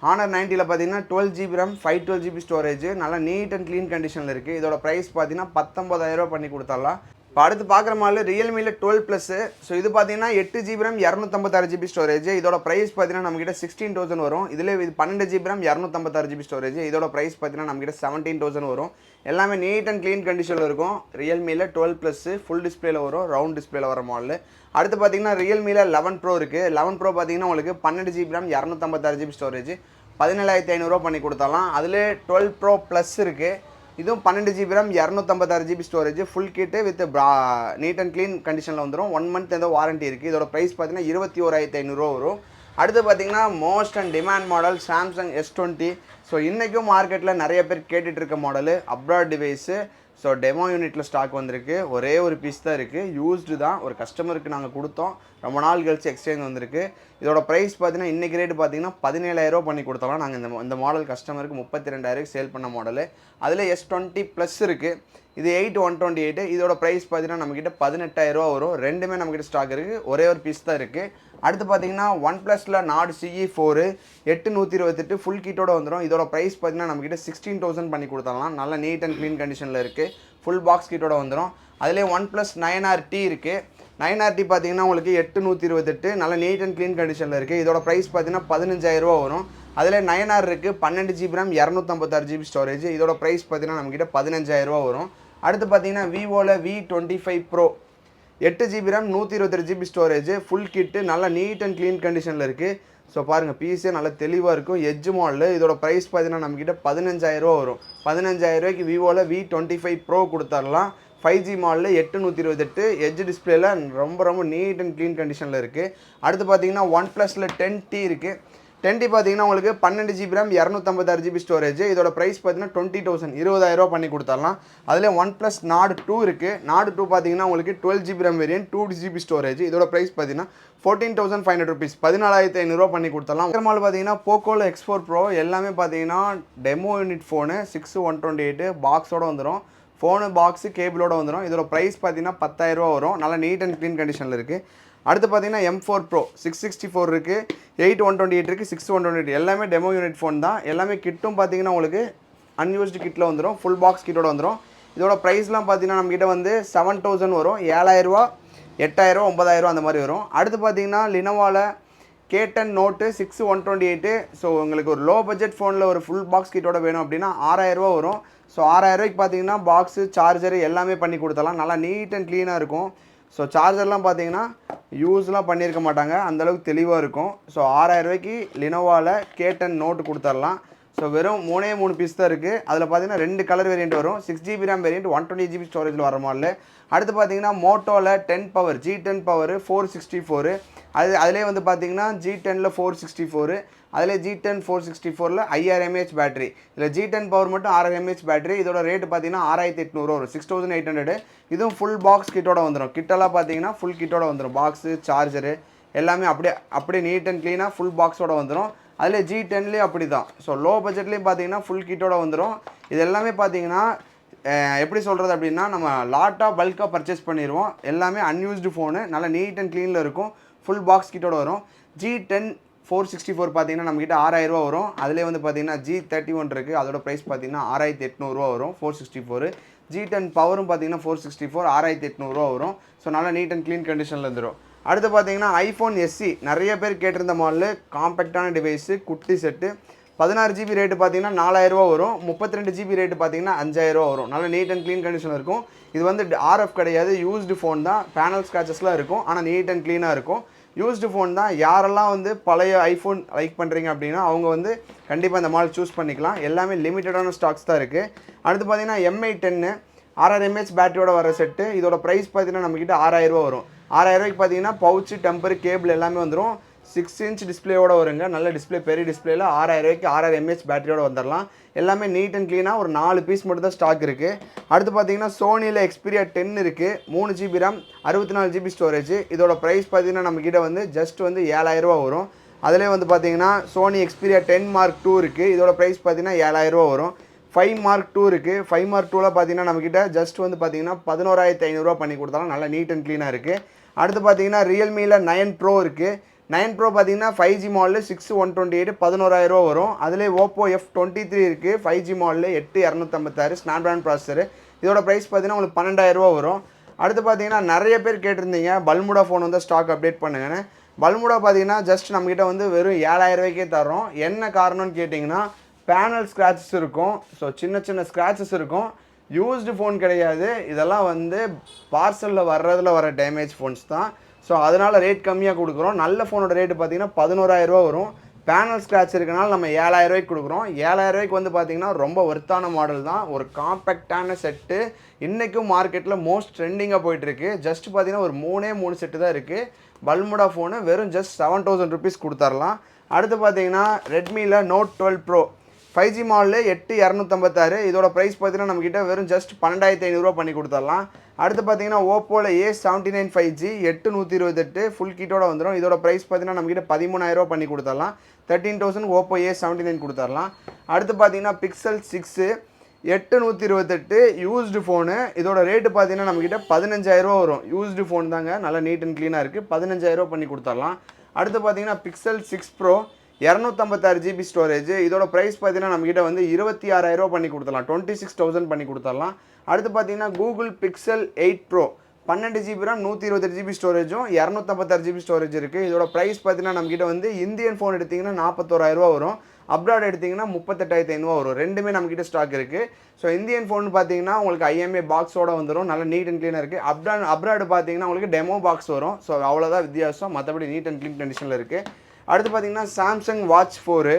ஹானர் நைன்ட்டியில் பார்த்தீங்கன்னா twelve GB RAM five twelve GB storage நல்லா நீட் அண்ட் க்ளீன் கண்டிஷனில் இருக்குது இதோட ப்ரைஸ் பார்த்தீங்கன்னா பத்தொம்பதாயிரரூவா பண்ணி கொடுத்துடலாம். இப்போ அடுத்து பார்க்குற மாதிரி ரியல்மியில் டுவெல் ப்ளஸ்ஸு ஸோ இது பார்த்தீங்கன்னா எட்டு ஜிபி ரேம் இரநூத்தம்பத்தாறு ஜிபி ஸ்டோரேஜ் இதோட ப்ரைஸ் பார்த்தீங்கன்னா நம்மகிட்ட சிக்ஸ்டீன் தௌசண்ட் வரும். இதில் இது பன்னெண்டு ஜிபி ரேம் இரநூத்தம்பத்தாறு ஜிபி ஸ்டோரேஜ் இதோட ப்ரைஸ் பார்த்தீங்கன்னா நம்மகிட்ட செவன்டீன் தௌசண்ட் வரும். எல்லாமே நீட் அண்ட் க்ளீன் கண்டிஷனில் இருக்கும். ரியல்மியில் டுவெல் ப்ளஸ்ஸு ஃபுல் டிஸ்பிளேல வரும். ரவுண்ட் டிஸ்பிளேல வர மாடல் அடுத்து பார்த்தீங்கன்னா ரியல்மியில் லெவன் ப்ரோ இருக்குது லெவன் ப்ரோ பார்த்தீங்கன்னா உங்களுக்கு பன்னெண்டு ஜிபி ரேம் இரநூத்தம்பத்தாறு ஜிபி ஸ்டோரேஜ் பதினேழாயிரத்தி ஐநூறுரூவா பண்ணி கொடுத்தாலாம் அதிலே டுவெல் ப்ரோ ப்ளஸ் இருக்குது இதுவும் பன்னெண்டு GB RAM இரநூத்தம்பத்தாறு GB storage full kit with ப்ரா நீட் அண்ட் க்ளீன் கண்டிஷனில் வந்துடும் ஒன் மந்த் ஏதோ வாரண்ட்டி இருக்குது இதோட ப்ரைஸ் பார்த்தீங்கன்னா இருபத்தி ஓராயிரத்தி ஐநூறுரூவா வரும். அடுத்து பார்த்தீங்கன்னா most and demand model Samsung S twenty so இன்றைக்கும் மார்க்கெட்டில் நிறைய பேர் கேட்டுட்டு இருக்க model abroad device so demo யூனிட்டில் ஸ்டாக் வந்திருக்கு. ஒரே ஒரு பீஸ் தான் இருக்குது யூஸ்டு தான். ஒரு கஸ்டமருக்கு நாங்கள் கொடுத்தோம். ரொம்ப நாள் கழிச்சு எக்ஸ்சேஞ்ச் வந்திருக்கு. இதோட ப்ரைஸ் பார்த்தீங்கன்னா இன்றைக்கி ரேட்டு பார்த்தீங்கன்னா பதினேழாயிரம் பண்ணி கொடுத்தலாம் நாங்கள் இந்த இந்த மாடல் கஸ்டமருக்கு முப்பத்தி ரெண்டாயிரம் சேல் பண்ண மாடலு அதில் எஸ் டுவெண்ட்டி ப்ளஸ் இருக்குது இது எயிட் ஒன் டுவெண்ட்டி எயிட்டு இதோட ப்ரைஸ் பார்த்தீங்கன்னா நம்மக்கிட்ட பதினெட்டாயிரரூவா வரும். ரெண்டுமே நம்மக்கிட்ட ஸ்டாக் இருக்குது ஒரே ஒரு பீஸ் தான் இருக்குது அடுத்து பார்த்தீங்கன்னா ஒன் ப்ளஸில் நாடு சிஇ ஃபோரு எட்டு நூற்றி இருபத்தெட்டு ஃபுல் கிட்டோட வந்துடும் இதோட ப்ரைஸ் பார்த்தீங்கன்னா நம்மக்கிட்ட சிக்ஸ்டீன் தௌசண்ட் பண்ணி கொடுத்தாலாம் நல்ல நீட் அண்ட் க்ளீன் கண்டிஷனில் இருக்குது ஃபுல் பாக்ஸ் கிட்டோட வந்துடும் அதிலே one plus nine R T இருக்குது நைன் ஆர் டி பார்த்தீங்கன்னா உங்களுக்கு எட்டு நூற்றி இருபத்தெட்டு நல்ல நீட் அண்ட் க்ளீன் கண்டிஷனில் இருக்குது இதோட ப்ரைஸ் பார்த்தீங்கன்னா பதினஞ்சாயிரரூவா வரும். அதில் நைன் ஆர் இருக்குது பன்னெண்டு ஜிபி ரேம் இரநூத்தம்பத்தாறு ஜிபி ஸ்டோரேஜ் இதோட ப்ரைஸ் பார்த்தீங்கன்னா நம்மக்கிட்ட பதினஞ்சாயிரரூவா வரும். அடுத்து பார்த்தீங்கன்னா விவோவில் வி டுவெண்ட்டி ஃபைவ் ப்ரோ எட்டு ஜிபி ரேம் நூற்றி இருபத்தெட்டு ஜிபி ஸ்டோரேஜ் ஃபுல் கிட்டு நல்லா நீட் அண்ட் க்ளீன் கண்டிஷனில் இருக்குது ஸோ பாருங்கள் பீஸே நல்லா தெளிவாக இருக்கும். எஜ்ஜு மாடலு இதோட ப்ரைஸ் பார்த்தீங்கன்னா நம்மக்கிட்ட பதினஞ்சாயிரரூவா வரும். பதினஞ்சாயிரரூவாய்க்கு விவோவில் வி டுவெண்ட்டி ஃபைவ் ப்ரோ கொடுத்துடலாம் ஃபைவ் ஜி மாடலில் எட்டு நூற்றி இருபத்தெட்டு எஜ் டிஸ்பிளேல ரொம்ப ரொம்ப நீட் அண்ட் க்ளீன் கண்டிஷனில் இருக்குது அடுத்து பார்த்தீங்கன்னா ஒன் ப்ளஸில் டென் டி இருக்குது டென்டி பார்த்தீங்கன்னா உங்களுக்கு பன்னெண்டு ஜிபி ரேம் இரநூத்தம்பத்தாறு ஜிபி ஸ்டோரேஜ் இதோட ப்ரைஸ் பார்த்தீங்கன்னா டுவெண்ட்டி தௌசண்ட் இருபதாயிரரூவா பண்ணி கொடுத்துடலாம். அதில் ஒன் ப்ளஸ் நாடு டூ இருக்குது நாடு டூ பார்த்தீங்கன்னா உங்களுக்கு twelve GB RAM variant two GB storage இதோட ப்ரைஸ் பார்த்தீங்கன்னா fourteen thousand five hundred rupees பதினாலாயிரத்தி ஐநூறுரூவா பண்ணி கொடுத்துடலாம். அப்புறமால் பார்த்தீங்கன்னா போக்கோவில் எக்ஸ் ஃபோர் ப்ரோ எல்லாமே பார்த்தீங்கன்னா demo unit phone six one twenty eight பாக்ஸோடு வந்துடும் ஃபோனு பாக்ஸு கேபிளோட வந்துடும் இதோட ப்ரைஸ் பார்த்தீங்கன்னா பத்தாயிரரூவா வரும். நல்லா நீட் அண்ட் க்ளீன் கண்டிஷனில் இருக்குது அடுத்து பார்த்தீங்கன்னா M four pro six sixty four இருக்குது எயிட் ஒன் டுவெண்ட்டி எயிட் இருக்குது சிக்ஸ் ஒன் டுவெண்ட்டி எல்லாமே டெமோ யூனிட் ஃபோன் தான். எல்லாமே கிட்டும் பார்த்தீங்கன்னா உங்களுக்கு அன்யூஸ்டு கிட்டில் வந்துடும் ஃபுல் பாக்ஸ் கிட்டோட வந்துடும் இதோட ப்ரைஸ்லாம் பார்த்தீங்கன்னா நம்மக்கிட்ட வந்து செவன் தௌசண்ட் வரும் ஏழாயிரரூவா எட்டாயிரம் ஒம்பதாயிரரூவா அந்த மாதிரி வரும். அடுத்து பார்த்தீங்கன்னா லினோவாவில் கேட்டன் note six one twenty eight so உங்களுக்கு ஒரு லோ பட்ஜெட் ஃபோனில் ஒரு ஃபுல் பாக்ஸ் கிட்டோட வேணும் அப்படின்னா ஆறாயிரரூவா வரும். ஸோ ஆறாயிரரூவாய்க்கு பார்த்தீங்கன்னா பாக்ஸு சார்ஜரு எல்லாமே பண்ணி கொடுத்தலாம் நல்லா நீட் அண்ட் க்ளீனாக இருக்கும். ஸோ சார்ஜர்லாம் பார்த்தீங்கன்னா யூஸ்லாம் பண்ணியிருக்க மாட்டாங்க. அந்தளவுக்கு தெளிவாக இருக்கும். ஸோ ஆறாயிரரூவாய்க்கு லினோவாவில் கேட்டன் நோட்டு கொடுத்துர்லாம். ஸோ வெறும் மூணே மூணு பீஸ் தான் இருக்குது அதில் பார்த்தீங்கன்னா ரெண்டு கலர் வேரியண்ட் வரும். Six GB RAM variant one twenty GB ஸ்டோரேஜில் வர மாடல். அடுத்து பார்த்தீங்கன்னா மோட்டோவில் ten power G ten power four sixty four அது அதிலே வந்து பார்த்தீங்கன்னா ஜி டெனில் ஃபோர் சிக்ஸ்டி ஃபோரு அதில் ஜி டென் ஃபோர் சிக்ஸ்டி ஃபோரில் ஐஆர் எம்ஏஹெச் பேட்டரி இதில் ஜி டென் பவர் மட்டும் ஆறாயிரம் எம்ஏஹெச் பேட்டரி இதோட ரேட்டு பார்த்தீங்கன்னா ஆறாயிரத்தி எட்நூறு வரும். சிக்ஸ் தௌசண்ட் எயிட் ஹண்ட்ரட் இதுவும் ஃபுல் பாக்ஸ் கிட்டோட வந்துடும் கிட்டெல்லாம் பார்த்தீங்கன்னா ஃபுல் கிட்டோட வந்துடும் பாக்ஸு சார்ஜரு எல்லாமே அப்படியே அப்படியே நீட் அண்ட் க்ளீனாக ஃபுல் பாக்ஸோட வந்துடும் அதில் ஜி டென்லேயும் அப்படி தான் ஸோ லோ பட்ஜெட்லேயும் பார்த்தீங்கன்னா ஃபுல் கிட்டோட வந்துடும் இது எல்லாமே பார்த்தீங்கன்னா எப்படி சொல்கிறது அப்படின்னா நம்ம லாட்டாக பல்காக பர்ச்சேஸ் பண்ணிடுவோம் எல்லாமே அன்யூஸ்டு ஃபோனு நல்லா நீட் அண்ட் க்ளீனில் இருக்கும். ஃபுல் பாக்ஸ் கிட்டோட வரும். G ten four sixty four பார்த்தீங்கன்னா நம்மக்கிட்ட ஆறாயிரரூவா வரும். அதிலே வந்து பார்த்தீங்கன்னா ஜி தேர்ட்டி ஒன் இருக்குது அதோட ப்ரைஸ் பார்த்தீங்கன்னா ஆறாயிரத்தி எட்நூறுவா வரும் four sixty four G ten பவரும் பார்த்தீங்கன்னா ஃபோர் சிக்ஸ்டி ஃபோர் ஆறாயிரத்தி எட்நூறுவா வரும். ஸோ நல்லா நீட் அண்ட் க்ளீன் கண்டிஷனில் இருந்துடும் அடுத்து பார்த்தீங்கன்னா ஐஃபோன் எஸ்சி நிறைய பேர் கேட்டிருந்த மாடலு காம்பேக்டான டிவைஸு குட்டி செட்டு பதினாறு ஜிபி ரேட்டு பார்த்தீங்கன்னா நாலாயிரரூவா வரும். முப்பத்தி ரெண்டு ஜிபி ரேட்டு பார்த்தீங்கன்னா அஞ்சாயிரரூவா வரும். நல்லா நீட் அண்ட் க்ளீன் கண்டிஷன் இருக்கும். இது வந்து ஆர்எஃப் கிடையாது யூஸ்டு ஃபோன் தான். பேனல் ஸ்க்ராச்சஸ்லாம் இருக்கும். ஆனால் நீட் அண்ட் க்ளீனாக இருக்கும். யூஸ்டு ஃபோன் தான். யாரெல்லாம் வந்து பழைய ஐஃபோன் லைக் பண்ணுறீங்க அப்படின்னா அவங்க வந்து கண்டிப்பாக இந்த மாடல் சூஸ் பண்ணிக்கலாம். எல்லாமே லிமிட்டடான ஸ்டாக்ஸ் தான் இருக்குது அடுத்து பார்த்தீங்கன்னா எம்ஐ டென்னு ஆறாயிரம் எம்ஏஹெச் பேட்டரியோட வர செட்டு இதோட ப்ரைஸ் பார்த்தீங்கன்னா நம்மக்கிட்ட ஆறாயிரரூவா வரும். ஆறாயிரரூவாய்க்கு பார்த்தீங்கன்னா பவுச்சு டெம்பர் கேபிள் எல்லாமே வந்துடும் சிக்ஸ் இன்ச் டிஸ்பிளேயோட வருங்க. நல்ல டிஸ்பிளே பெரிய டிஸ்பிளேயில் ஆறாயிரரூவாய்க்கு ஆறாயிரம் எம்ஏஹெச் பேட்டரியோட வந்துடலாம் எல்லாமே நீட் அண்ட் க்ளீனாக ஒரு நாலு பீஸ் மட்டும் தான் ஸ்டாக் இருக்குது அடுத்து பார்த்தீங்கன்னா சோனியில் எக்ஸ்பீரியா டென் இருக்குது மூணு ஜிபி ரேம் அறுபத்தி நாலு ஜிபி ஸ்டோரேஜ் இதோட ப்ரைஸ் பார்த்தீங்கன்னா நம்மக்கிட்ட வந்து ஜஸ்ட் வந்து ஏழாயிரரூவா வரும். அதிலே வந்து பார்த்தீங்கன்னா Sony Xperia ten mark two இருக்குது இதோட ப்ரைஸ் பார்த்தீங்கன்னா ஏழாயிரரூவா வரும். ஃபைவ் மார்க் டூ இருக்குது ஃபைவ் மார்க் டூவில் பார்த்தீங்கன்னா நம்மக்கிட்ட ஜஸ்ட் வந்து பார்த்தீங்கன்னா பதினோராயிரத்தி ஐநூறுரூவா பண்ணி கொடுத்தாலும் நல்லா நீட் அண்ட் க்ளீனாக இருக்குது அடுத்து பார்த்தீங்கன்னா ரியல்மியில் நயன் ப்ரோ இருக்குது நைன் ப்ரோ பார்த்தீங்கன்னா five G model six one twenty eight பதினோராயிரூவா வரும். அதிலே ஓப்போ எஃப் டுவெண்ட்டி த்ரீ இருக்குது ஃபைவ் ஜி மாடல் எட்டு இரநூத்தம்பத்தாறு ஸ்னாப்ட்ராகன் ப்ராசஸர் இதோட ப்ரைஸ் பார்த்தீங்கன்னா உங்களுக்கு பன்னெண்டாயிரரூவா வரும். அடுத்து பார்த்தீங்கன்னா நிறைய பேர் கேட்டிருந்தீங்க. பல்முடா ஃபோன் வந்து ஸ்டாக் அப்டேட் பண்ணுங்கன்னு. பல்முடா பார்த்தீங்கன்னா ஜஸ்ட் நம்மக்கிட்ட வந்து வெறும் ஏழாயிரம் ரூபாய்க்கே தரோம் என்ன காரணம்னு கேட்டிங்கன்னா பேனல் ஸ்க்ராச்சஸ் இருக்கும். ஸோ சின்ன சின்ன ஸ்க்ராச்சஸ் இருக்கும். யூஸ்டு ஃபோன் கிடையாது. இதெல்லாம் வந்து பார்சலில் வர்றதில் வர டேமேஜ் ஃபோன்ஸ் தான். ஸோ அதனால் ரேட் கம்மியாக கொடுக்குறோம். நல்ல ஃபோனோட ரேட்டு பார்த்தீங்கன்னா பதினோராயிரரூவா வரும். பேனல் ஸ்க்ராட்ச் இருக்கனால நம்ம ஏழாயிரம் ரூபாய்க்கு கொடுக்குறோம். ஏழாயிரம் வந்து பார்த்திங்கன்னா ரொம்ப ஒர்த்தான மாடல் தான். ஒரு காம்பேக்டான செட்டு இன்றைக்கும் மார்க்கெட்டில் மோஸ்ட் ட்ரெண்டிங்காக போயிட்டுருக்கு. ஜஸ்ட் பார்த்தீங்கன்னா ஒரு மூணே மூணு செட்டு தான் இருக்குது பல்முடா ஃபோனு வெறும் ஜஸ்ட் செவன் தௌசண்ட் ருபீஸ் கொடுத்துர்லாம். அடுத்து பார்த்தீங்கன்னா ரெட்மியில் note twelve pro five G model எட்டு இரநூத்தம்பத்தாறு. இதோட ப்ரைஸ் பார்த்தீங்கன்னா நம்மக்கிட்ட வெறும் ஜஸ்ட் பன்னெண்டாயிரத்தி ஐநூறுரூவா பண்ணி கொடுத்துர்லாம். அடுத்து பார்த்தீங்கன்னா ஓப்போவில் A seventy nine five G எட்டு நூற்றி இருபத்தெட்டு ஃபுல் கிட்டோட வந்துடும் இதோட ப்ரைஸ் பார்த்தீங்கன்னா நம்மக்கிட்ட பதிமூணாயிரரூவா பண்ணி கொடுத்துடலாம். Thirteen thousand Oppo A seventy nine கொடுத்துடலாம். அடுத்து பார்த்தீங்கன்னா பிக்சல் சிக்ஸு எட்டு நூற்றி இருபத்தெட்டு யூஸ்டு ஃபோனு இதோட ரேட்டு பார்த்தீங்கன்னா நம்மக்கிட்ட பதினஞ்சாயிரரூவா வரும். யூஸ்டு ஃபோன் தாங்க. நல்லா நீட் அண்ட் க்ளீனாக இருக்குது பதினஞ்சாயிரரூவா பண்ணி கொடுத்துடலாம். அடுத்து பார்த்தீங்கன்னா பிக்சல் சிக்ஸ் ப்ரோ இரநூத்தம்பத்தாறு ஜிபி ஸ்டோரேஜ் இதோட ப்ரைஸ் பார்த்தீங்கன்னா நம்மக்கிட்ட வந்து இருபத்தி ஆறாயிரரூவா பண்ணி கொடுத்துடலாம். டுவெண்ட்டி சிக்ஸ் தௌசண்ட் பண்ணி கொடுத்துடலாம். அடுத்து பார்த்தீங்கன்னா கூகுள் பிக்சல் எயிட் ப்ரோ பன்னெண்டு ஜிபி ரேம் நூற்றி இருபத்தெட்டு ஜிபி ஸ்டோரேஜும் இரநூத்தம்பத்தாறு ஜிபி ஸ்டோரேஜ் இருக்குது இதோட ப்ரைஸ் பார்த்தீங்கன்னா நம்மக்கிட்ட வந்து இந்தியன் ஃபோன் எடுத்திங்கன்னா நாற்பத்தோராயிரரூவா வரும். அப்ராட் எடுத்திங்கன்னா முப்பத்தெட்டாயிரத்தி ஐநூறுவா வரும். ரெண்டுமே நம்மக்கிட்ட ஸ்டாக் இருக்குது ஸோ இந்தியன் ஃபோன் பார்த்தீங்கன்னா உங்களுக்கு ஐஎம்ஏ பாக்ஸோட வந்துடும் நல்லா நீட் அண்ட் க்ளீனாக இருக்குது அப்ராட் அப்ராடு பார்த்தீங்கன்னா உங்களுக்கு டெமோ பாக்ஸ் வரும். ஸோ அவ்வளோதான் வித்தியாசம். மற்றபடி நீட் அண்ட் க்ளீன் கண்டிஷனில் இருக்குது அடுத்து பார்த்தீங்கன்னா Samsung watch four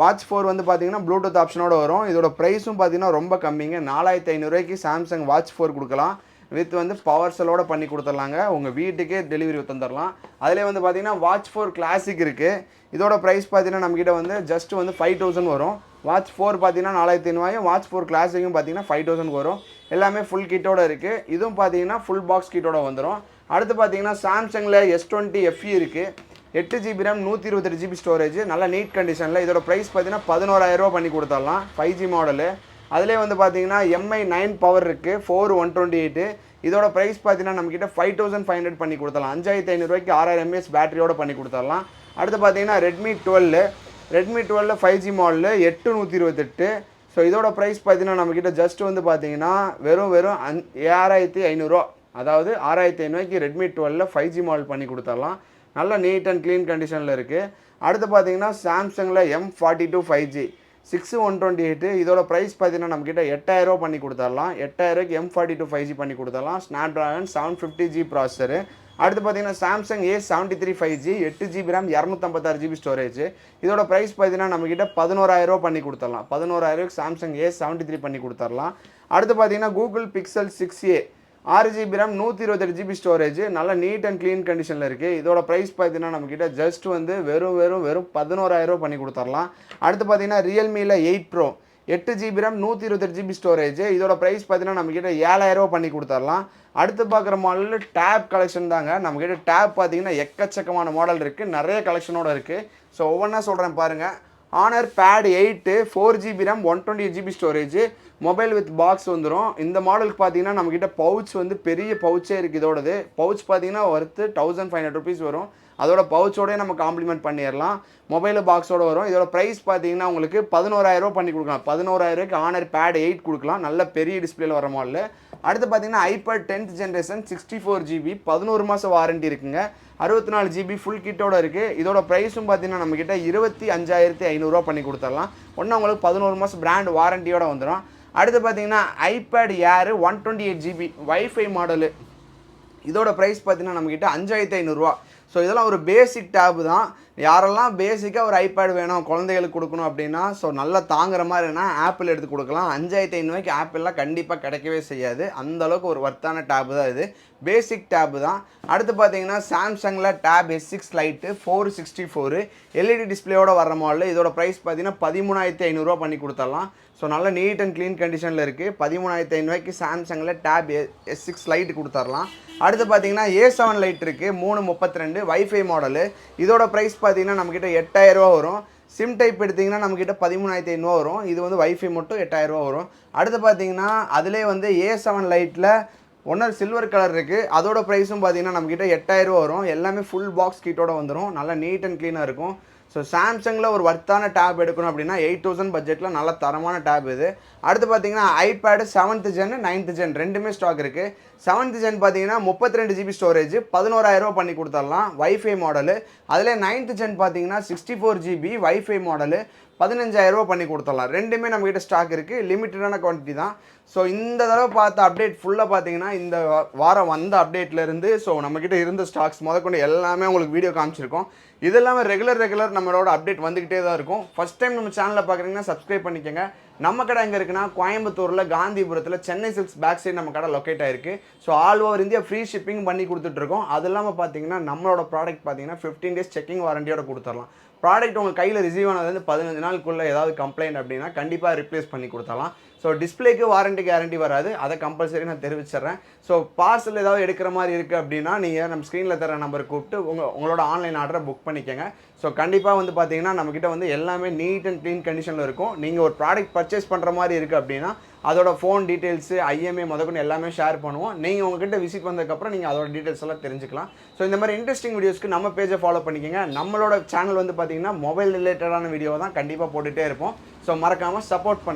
watch four வந்து பார்த்தீங்கன்னா ப்ளூடூத் ஆப்ஷனோட வரும். இதோட ப்ரைஸும் பார்த்தீங்கன்னா ரொம்ப கம்மிங்க. நாலாயிரத்தி ஐநூறுரூவாய்க்கு சாம்சங் வாட்ச் ஃபோர் கொடுக்கலாம். வித் வந்து பவர் செலோட பண்ணி கொடுத்துர்லாங்க உங்கள் வீட்டுக்கே டெலிவரி தந்துடலாம். அதிலே வந்து பார்த்தீங்கன்னா வாட்ச் ஃபோர் கிளாசிக் இருக்குது இதோட ப்ரைஸ் பார்த்தீங்கன்னா நம்மக்கிட்ட வந்து ஜஸ்ட் வந்து ஃபைவ் தௌசண்ட் வரும். வாட்ச் ஃபோர் பார்த்தீங்கன்னா நாலாயிரத்தி ஐநூறுவாயும் வாட்ச் ஃபோர் கிளாசிக்கும் பார்த்தீங்கன்னா ஃபைவ் தௌசண்ட் வரும். எல்லாமே ஃபுல் கிட்டோட இருக்குது இதுவும் பார்த்தீங்கன்னா ஃபுல் பாக்ஸ் கிட்டோட வந்துடும் அடுத்து பார்த்தீங்கன்னா சாம்சங்கில் எஸ் டுவெண்ட்டி எஃப்இ இருக்குது எட்டு ஜிபி ரேம் நூற்றி இருபத்தெட்டு ஜிபி ஸ்டோரேஜ் நல்லா நீட் கண்டிஷனில் இதோட ப்ரைஸ் பார்த்தீங்கன்னா பதினோராயிரரூவா பண்ணி கொடுத்துடலாம் ஃபைவ் ஜி மாடலு அதிலே வந்து பார்த்தீங்கன்னா எம்ஐ நைன் பவர் இருக்குது ஃபோர் ஒன் டுவெண்ட்டி எயிட்டு இதோட ப்ரைஸ் பார்த்தீங்கன்னா நம்மக்கிட்ட ஃபைவ் தௌசண்ட் ஃபைவ் ஹண்ட்ரட் பண்ணி கொடுத்தலாம் அஞ்சாயிரத்தி ஐநூறுரூவாய்க்கு ஆறாயிரம் எம்ஏஎஸ் பேட்டரியோட பண்ணி கொடுத்துடலாம் அடுத்து பார்த்தீங்கன்னா ரெட்மி டுவெல்லு ரெட்மி டுவெல்லில் ஃபைவ் ஜி மாடலு எட்டு நூற்றி இருபத்தெட்டு. ஸோ இதோட ப்ரைஸ் பார்த்தீங்கன்னா நம்மக்கிட்ட ஜஸ்ட் வந்து பார்த்தீங்கன்னா வெறும் வெறும் அஞ் ஏழாயிரத்தி ஐநூறுரூவா அதாவது ஆறாயிரத்தி ஐநூறுவாய்க்கு ரெட்மி டுவெல்லில் ஃபைவ் ஜி மாடல் பண்ணி கொடுத்துடலாம் நல்ல நீட் அண்ட் க்ளீன் கண்டிஷனில் இருக்குது அடுத்து பார்த்தீங்கன்னா சாம்சங்கில் M forty two five G six one twenty eight இதோட ப்ரைஸ் பார்த்தீங்கன்னா நம்மக்கிட்ட எட்டாயிரரூவா பண்ணி கொடுத்துடலாம். எட்டாயிரூவாய்க்கு M forty two five G பண்ணி கொடுத்துடலாம். Snapdragon seven fifty G processor அடுத்து பார்த்தீங்கன்னா Samsung A seventy three five G எட்டு ஜிபி ரேம் இரநூத்தம்பத்தாறு ஜிபி ஸ்டோரேஜ் இதோட ப்ரைஸ் பார்த்தீங்கன்னா நம்மக்கிட்ட பதினோராயிரரூவா பண்ணி கொடுத்துடலாம். பதினோராயிரூவாய்க்கு சாம்சங் ஏ செவன்ட்டி த்ரீ பண்ணி கொடுத்துடலாம். அடுத்து பார்த்தீங்கன்னா கூகுள் பிக்சல் சிக்ஸ் ஏ ஆறு ஜிபி ரேம் நூற்றி இருபத்தெட்டு ஜிபி ஸ்டோரேஜ் நல்லா நீட் அண்ட் க்ளீன் கண்டிஷனில் இருக்குது இதோட ப்ரைஸ் பார்த்தீங்கன்னா நம்மக்கிட்ட ஜஸ்ட் வந்து வெறும் வெறும் வெறும் பதினோராயிரம் பண்ணி கொடுத்துர்லாம். அடுத்து பார்த்தீங்கன்னா ரியல்மியில் எயிட் ப்ரோ எட்டு ஜிபி ரேம் நூற்றி இருபத்தெட்டு ஜிபி ஸ்டோரேஜ் இதோட ப்ரைஸ் பார்த்தீங்கன்னா நம்மக்கிட்ட ஏழாயிரரூவா பண்ணி கொடுத்துர்லாம். அடுத்து பார்க்குற மாடலில் டேப் கலெக்ஷன் தாங்க. நம்மக்கிட்ட டேப் பார்த்தீங்கன்னா எக்கச்சக்கமான மாடல் இருக்குது நிறைய கலெக்ஷனோட இருக்குது ஸோ ஒவ்வொன்றா சொல்கிறேன் பாருங்கள் honor pad eight four GB RAM one twenty GB storage mobile with box வந்துடும் இந்த மாடலுக்கு பார்த்தீங்கன்னா நம்மக்கிட்ட பவுச் வந்து பெரிய பவுச்சே இருக்குது இதோடது. பவுச் பார்த்தீங்கன்னா worth thousand five hundred rupees வரும். அதோட பவுச்சோடய நம்ம காம்ப்ளிமெண்ட் பண்ணிடலாம் மொபைல் பாக்ஸோட வரும். இதோட ப்ரைஸ் பார்த்தீங்கன்னா உங்களுக்கு பதினோராயிரரூவா பண்ணி கொடுக்கலாம். பதினோராயிரூவாய்க்கு ஆனர் பேட் எயிட் கொடுக்கலாம். நல்ல பெரிய டிஸ்பிளேல வர மாடல் அடுத்து பார்த்தீங்கன்னா iPad tenth generation sixty four GB பதினோரு மாதம் வாரண்டி இருக்குங்க. அறுபத்தி நாலு ஜிபி ஃபுல் கிட்டோட இருக்குது இதோட ப்ரைஸும் பார்த்தீங்கன்னா நம்மக்கிட்ட இருபத்தி அஞ்சாயிரத்தி ஐநூறுரூவா பண்ணி கொடுத்துடலாம் ஒன்று உங்களுக்கு பதினோரு மாதம் பிராண்ட் வாரண்டியோட வந்துடும் அடுத்து பார்த்தீங்கன்னா iPad air one twenty eight GB wifi model இதோட ப்ரைஸ் பார்த்தீங்கன்னா நம்மக்கிட்ட அஞ்சாயிரத்தி ஐநூறுரூவா ஸோ இதெல்லாம் ஒரு பேசிக் டேப் தான். யாரெல்லாம் பேசிக்காக ஒரு ஐபேட் வேணும் குழந்தைகளுக்கு கொடுக்கணும் அப்படின்னா ஸோ நல்லா தாங்குற மாதிரினா ஆப்பிள் எடுத்து கொடுக்கலாம். அஞ்சாயிரத்தி ஐநூறுவாய்க்கு ஆப்பிள்லாம் கண்டிப்பாக கிடைக்கவே செய்யாது. அந்தளவுக்கு ஒரு ஒர்த்தான டேப் தான் இது. பேசிக் டேப் தான். அடுத்து பார்த்தீங்கன்னா சாம்சங்கில் tab S six lite four sixty four LED டிஸ்பிளேயோட வர மாடல் இதோட ப்ரைஸ் பார்த்தீங்கன்னா பதிமூணாயிரத்தி ஐநூறுரூவா பண்ணி கொடுத்துடலாம். ஸோ நல்ல நீட் அண்ட் க்ளீன் கண்டிஷனில் இருக்குது பதிமூணாயிரத்தி ஐநூறுவாய்க்கு சாம்சங்கில் டேப் எஸ் சிக்ஸ் லைட் கொடுத்துர்லாம். அடுத்து பார்த்தீங்கன்னா ஏ செவன் லைட் இருக்குது மூணு முப்பத்தி ரெண்டு வைஃபை மாடலு இதோட ப்ரைஸ் பார்த்தீங்கன்னா நம்மக்கிட்ட எட்டாயிரரூவா வரும். சிம் டைப் எடுத்திங்கன்னா நம்மக்கிட்ட பதிமூணாயிரத்தி ஐநூறுவா வரும். இது வந்து வைஃபை மட்டும் எட்டாயிரரூவா வரும். அடுத்து பார்த்தீங்கன்னா அதிலே வந்து ஏ செவன் லைட்டில் ஒன்னர் சில்வர் கலர் இருக்குது அதோட ப்ரைஸும் பார்த்தீங்கன்னா நம்மக்கிட்ட எட்டாயிரரூவா வரும். எல்லாமே ஃபுல் பாக்ஸ் கிட்டோட வந்துடும் நல்லா நீட் அண்ட் க்ளீனாக இருக்கும். ஸோ சாம்சங்கில் ஒரு ஒர்த்தான டேப் எடுக்கணும் அப்படின்னா எயிட் தௌசண்ட் பட்ஜெட்டில் நல்ல தரமான டேப் இது. அடுத்து பார்த்தீங்கன்னா iPad seventh gen ninth gen ரெண்டுமே ஸ்டாக் இருக்குது செவன்த் ஜென் பார்த்தீங்கன்னா முப்பத்தி ரெண்டு ஜிபி ஸ்டோரேஜ் பதினோராயிரரூவா பண்ணி கொடுத்துடலாம். வைஃபை மாடலு அதில் நைன்த் ஜென் பார்த்தீங்கன்னா sixty four GB wifi model பதினஞ்சாயிரரூவா பண்ணி கொடுத்துடலாம். ரெண்டுமே நம்மக்கிட்ட ஸ்டாக் இருக்குது லிமிட்டடான குவான்டிட்டி தான். ஸோ இந்த தடவை பார்த்த அப்டேட் ஃபுல்லாக பார்த்தீங்கன்னா இந்த வாரம் வந்த அப்டேட்லேருந்து ஸோ நம்மக்கிட்ட இருந்த ஸ்டாக்ஸ் முதற்கொண்டு எல்லாமே உங்களுக்கு வீடியோ காமிச்சிருக்கோம். இது இல்லாமல் ரெகுலர் ரெகுலர் நம்மளோட அப்டேட் வந்துக்கிட்டே தான் இருக்கும். ஃபஸ்ட் டைம் நம்ம சேனலில் பார்க்குறீங்கன்னா சப்ஸ்கிரைப் பண்ணிக்கோங்க. நம்ம கடை எங்கே இருக்குன்னா கோயம்புத்தூரில் காந்திபுரத்தில் சென்னை சில்க்ஸ் பேக் சைடு நம்ம கடை லொக்கேட் ஆயிருக்கு. So all over India free shipping பண்ணி கொடுத்துட்ருக்கோம் அது இல்லாமல் பார்த்தீங்கன்னா நம்மளோட ப்ராடக்ட் பார்த்தீங்கன்னா ஃபிஃப்டீன் டேஸ் செக்கிங் வாரண்டியோட கொடுத்துடலாம். ப்ராடக்ட் உங்கள் கையில் ரிசீவ் ஆனது வந்து பதினஞ்சு நாளுக்குள்ளே ஏதாவது கம்ப்ளைண்ட் அப்படின்னா கண்டிப்பாக ரிப்ளேஸ் பண்ணி கொடுத்தலாம் ஸோ டிஸ்பிளேக்கு வாரண்ட்டி கேரண்டி வராது. அதை கம்பல்சரி நான் தெரிவிச்சிடுறேன். ஸோ பார்சல் ஏதாவது எடுக்கிற மாதிரி இருக்குது அப்படின்னா நீங்கள் நம்ம ஸ்க்ரீனில் தர நம்பர் கூப்பிட்டு உங்கள் உங்களோட ஆன்லைன் ஆர்டரை புக் பண்ணிக்கோங்க. ஸோ கண்டிப்பாக வந்து பார்த்தீங்கன்னா நம்மக்கிட்ட வந்து எல்லாமே நீட் அண்ட் க்ளீன் கண்டிஷனில் இருக்கும். நீங்கள் ஒரு ப்ராடக்ட் பர்ச்சேஸ் பண்ணுற மாதிரி இருக்குது அப்படின்னா அதோட ஃபோன் டீட்டெயில்ஸு ஐஎம்ஏ முதக்கொண்டு எல்லாமே ஷேர் பண்ணுவோம். நீங்கள் உங்ககிட்ட விசிட் வந்ததுக்கப்புறம் நீங்கள் அதோட டீட்டெயில்ஸ் எல்லாம் தெரிஞ்சுக்கலாம். ஸோ இந்த மாதிரி இன்ட்ரெஸ்டிங் வீடியோஸ்க்கு நம்ம பேஜை ஃபாலோ பண்ணிக்கோங்க. நம்மளோட சேனல் வந்து பார்த்தீங்கன்னா மொபைல் ரிலேட்டடான வீடியோ தான் கண்டிப்பாக போட்டுகிட்டே இருப்போம். ஸோ மறக்காமல் சப்போர்ட் பண்ணுங்கள்